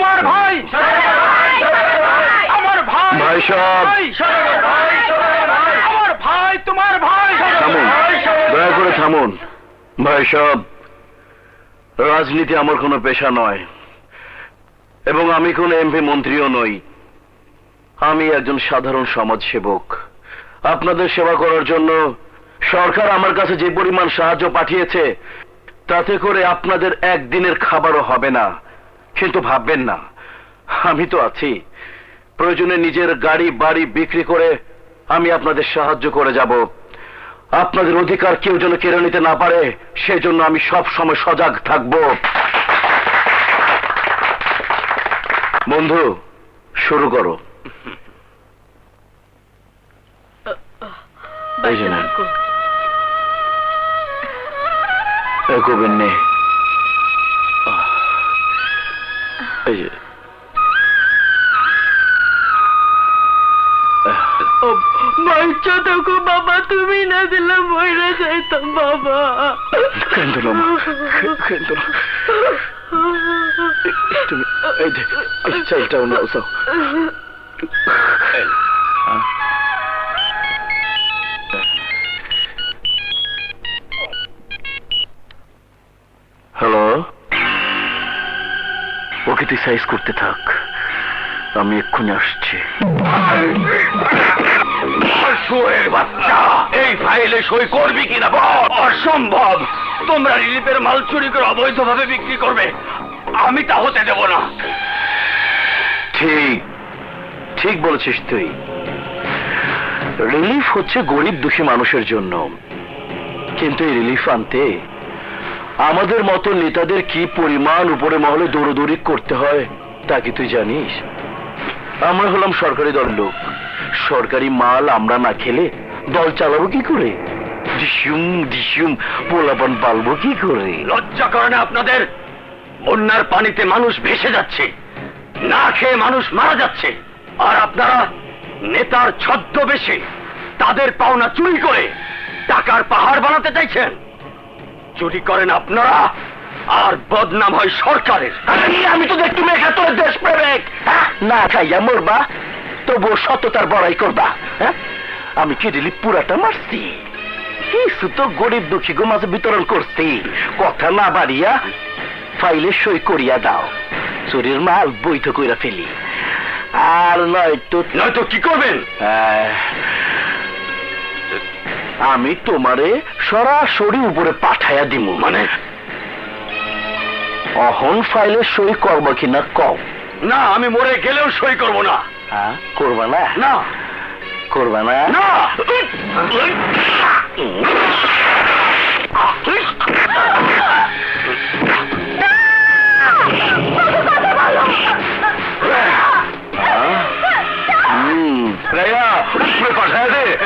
আমার ভাই আমার ভাই ভাই সাহেব। আমার ভাই তোমার ভাই থামুন। দয়া করে থামুন। ভাই সব রাজনীতি আমার কোনো পেশা নয়। এবং আমি কোনো এমপি মন্ত্রীও নই। আমি একজন সাধারণ সমাজসেবক। আপনাদের সেবা করার জন্য সরকার আমার কাছে যে পরিমাণ সাহায্য পাঠিয়েছে তাতে করে আপনাদের একদিনের খাবারও হবে না। কিন্তু ভাববেন না আমি তো আছি। প্রয়োজনে নিজের গাড়ি বাড়ি বিক্রি করে আমি আপনাদের সাহায্য করে যাব। আপনাদের অধিকার কেউ যেন কেড়ে নিতে না পারে সেজন্য আমি সব সময় সজাগ থাকব। বন্ধু শুরু করো। এই যে নেন। এগোবেন এই যে বাচ্চা থাকো বাবা তুমি না দিলে মরে যাইতাম বাবা। কেঁদো না মা, কে- তুমি এই যে এই চালটাও ওকে তুই সাইজ করতে থাক। আমি এক্ষুনি আসছি। বাচ্চা এই ফাইলে সই করবি কিনা বল? অসম্ভব! তোমরা রিলিফের মাল চুরি করে অবৈধভাবে বিক্রি করবে। আমি তা হতে দেব না। ঠিক ঠিক বলেছিস তুই। রিলিফ হচ্ছে গরিব দুঃখী মানুষের জন্য। কিন্তু এই রিলিফ আনতে আমাদের মতো নেতাদের কি পরিমাণ উপরে মহলে দৌড়দৌড়ি করতে হয়, তা কি তুই জানিস? আমরা হলাম সরকারি দল লোক। সরকারি মাল আমরা না খেলে দল চালাবো কি করে? দিসুম দিসুম, পোলাপান পালবো কি করে? লজ্জা করে না আপনাদের? বন্যার পানিতে মানুষ ভেসে যাচ্ছে, না খেয়ে মানুষ মারা যাচ্ছে। আর আপনারা নেতার ছদ্মবেশে তাদের পাওনা চুরি করে টাকার পাহাড় বানাতে চাইছেন। চুরি করেন আপনারা আর বদনাম হয় সরকারের। আমি তো দেখতে মেঘা তোর দেশ প্রেমিক হ্যাঁ? না খাইয়া মরবা তবুও সততার বড়াই করবা হ্যাঁ? আমি কি রিলি পুরাটা মারছি? কিছু তো গরিব দুঃখী গো মাঝে বিতরণ করছি? কথা না বাড়িয়া ফাইলে সই করিয়া দাও। চুরির মাল বৈধ কইরা ফেলি। আর নয়তো নয়তো কি করবেন? আমি তোমারে সরাসরি উপরে পাঠাইয়া দিমু মানে? অহন ফাইলে সই করব কিনা কও। না আমি মরে গেলেও সই করব না। হ্যাঁ করবা না? না। করবা না? না। দে।